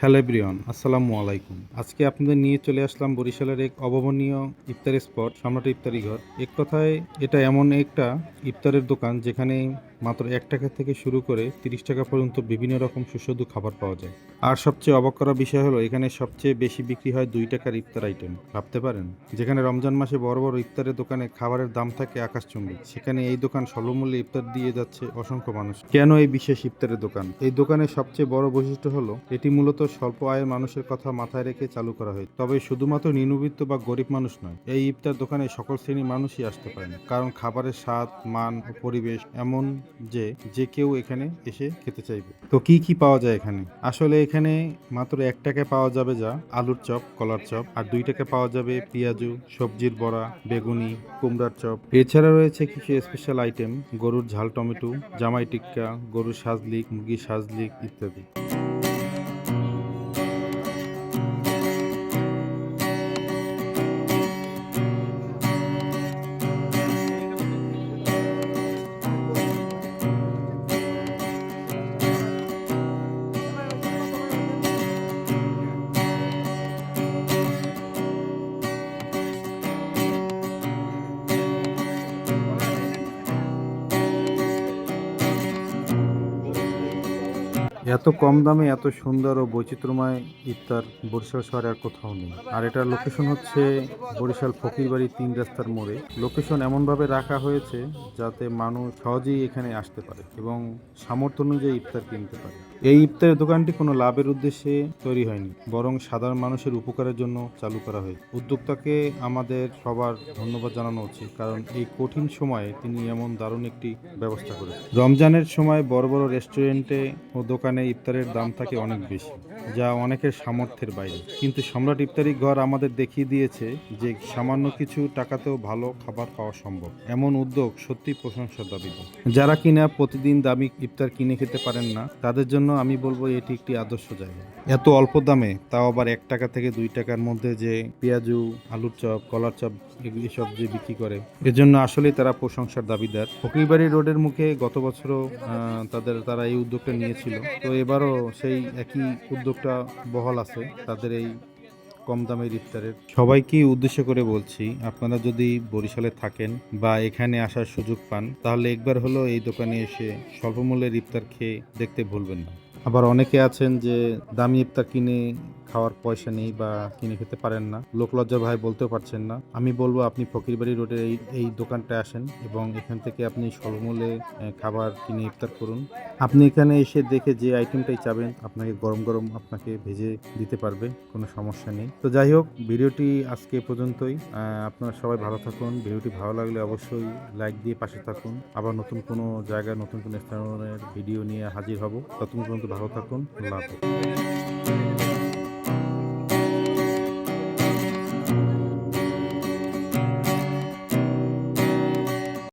Hello everyone, আসসালামু আলাইকুম। আজকে আপনাদের নিয়ে চলে আসলাম বরিশালের এক অভাবনীয় ইফতারের স্পট সম্রাট ইফতারি ঘর। এক কথায়, এটা এমন একটা ইফতারের দোকান যেখানে মাত্র এক টাকা থেকে শুরু করে তিরিশ টাকা পর্যন্ত বিভিন্ন রকম সুস্বাদু খাবার পাওয়া যায়। আর সবচেয়ে অবাক করা বিষয় হলো, এখানে সবচেয়ে বেশি বিক্রি হয় দুই টাকার ইফতার আইটেম ভাবতে পারেন, যেখানে রমজান মাসে বড় বড় ইফতারের দোকানে খাবারের দাম থাকে আকাশচুম্বী। সেখানে এই দোকান স্বল্পমূল্যে ইফতার দিয়ে যাচ্ছে অসংখ্য মানুষ। কেন এই বিশেষ ইফতারের দোকান? এই দোকানের সবচেয়ে বড় বৈশিষ্ট্য হলো, এটি মূলত স্বল্প আয়ের মানুষের কথা মাথায় রেখে চালু করা হয়। তবে শুধুমাত্র নিম্নবিত্ত বা গরিব মানুষ নয়, এই ইফতার দোকানে সকল শ্রেণির মানুষই আসতে পারেন। কারণ খাবারের স্বাদ, মান ও পরিবেশ এমন যে যে কেউ এখানে এসে খেতে চাইবে। তো কি কি পাওয়া যায় এখানে? আসলে এখানে মাত্র এক টাকায় পাওয়া যাবে যা? আলুর চপ, কলার চপ, আর দুই টাকায় পাওয়া যাবে পেঁয়াজু, সবজির বড়া, বেগুনি, কুমড়ার চপ। এছাড়া রয়েছে কিছু স্পেশাল আইটেম গরুর ঝাল টমেটো, জামাই টিক্কা, গরুর সাজলিক, মুরগির সাজলিক ইত্যাদি। এত কম দামে, এত সুন্দর ও বৈচিত্র্যময় ইফতার বরিশাল শহরে আর কোথাও নেই। আর এটার লোকেশন হচ্ছে বরিশাল ফকিরবাড়ি তিন রাস্তার মোড়ে। লোকেশন এমনভাবে রাখা হয়েছে যাতে মানুষ সহজেই এখানে আসতে পারে এবং সামর্থ্য অনুযায়ী ইফতার কিনতে পারে। এই ইফতারের দোকানটি কোনো লাভের উদ্দেশ্যে তৈরি হয়নি, বরং সাধারণ মানুষের উপকারের জন্য চালু করা হয় উদ্যোক্তাকে আমাদের সবার ধন্যবাদ জানানো উচিত, কারণ এই কঠিন সময়ে তিনি এমন দারুণ একটি ব্যবস্থা করেছেন। রমজানের সময় বড় বড় রেস্টুরেন্টে ও দোকানে ইফতারের দাম থাকে অনেক বেশি। যা অনেকের সামর্থ্যের বাইরে। কিন্তু সম্রাট ইফতারি ঘর আমাদের দেখিয়ে দিয়েছে যে সামান্য কিছু টাকাতেও ভালো খাবার পাওয়া সম্ভব। এমন উদ্যোগ সত্যি প্রশংসার দাবি যারা কিনা প্রতিদিন দামি ইফতার কিনে খেতে পারেন না, তাদের জন্য আমি বলব এটি একটি আদর্শ জায়গা। এত অল্প দামে, তাও আবার এক টাকা থেকে দুই টাকার মধ্যে যে পেঁয়াজু, আলুর চপ, কলার চপ এগুলি সব যে বিক্রি করে, এজন্য আসলেই তারা প্রশংসার দাবিদার। ফকিরবাড়ি রোডের মুখে গত বছরও তাদের, তারা এই উদ্যোগটা নিয়েছিল। তো এবারও সেই একই উদ্যোগটা বহল আছে, তাদের এই কম দামের ইফতারের। সবাইকেই উদ্দেশ্য করে বলছি, আপনারা যদি বরিশালে থাকেন বা এখানে আসার সুযোগ পান, তাহলে একবার হলো এই দোকানে এসে স্বল্প মূল্যের ইফতার খেয়ে দেখতে ভুলবেন না। আবার অনেকে আছেন যে দামি ইফতার কিনে খাওয়ার পয়সা নেই বা কিনে খেতে পারেন না লোকলজ্জা ভাই বলতেও পারছেন না। আমি বলব আপনি ফকিরবাড়ি রোডের এই এই দোকানটায় আসেন এবং এখান থেকে আপনি স্বল্পমূল্যে খাবার কিনে ইফতার করুন। আপনি এখানে এসে দেখে যে আইটেমটাই চাবেন, আপনাকে গরম গরম আপনাকে ভেজে দিতে পারবে, কোনো সমস্যা নেই। তো যাই হোক, ভিডিওটি আজকে পর্যন্তই। আপনারা সবাই ভালো থাকুন, ভিডিওটি ভালো লাগলে অবশ্যই লাইক দিয়ে পাশে থাকুন। আবার নতুন কোনো জায়গায়, নতুন কোনো স্থানের ভিডিও নিয়ে হাজির হব। ততক্ষণ পর্যন্ত ভালো থাকুন, আল্লাহ হাফেজ।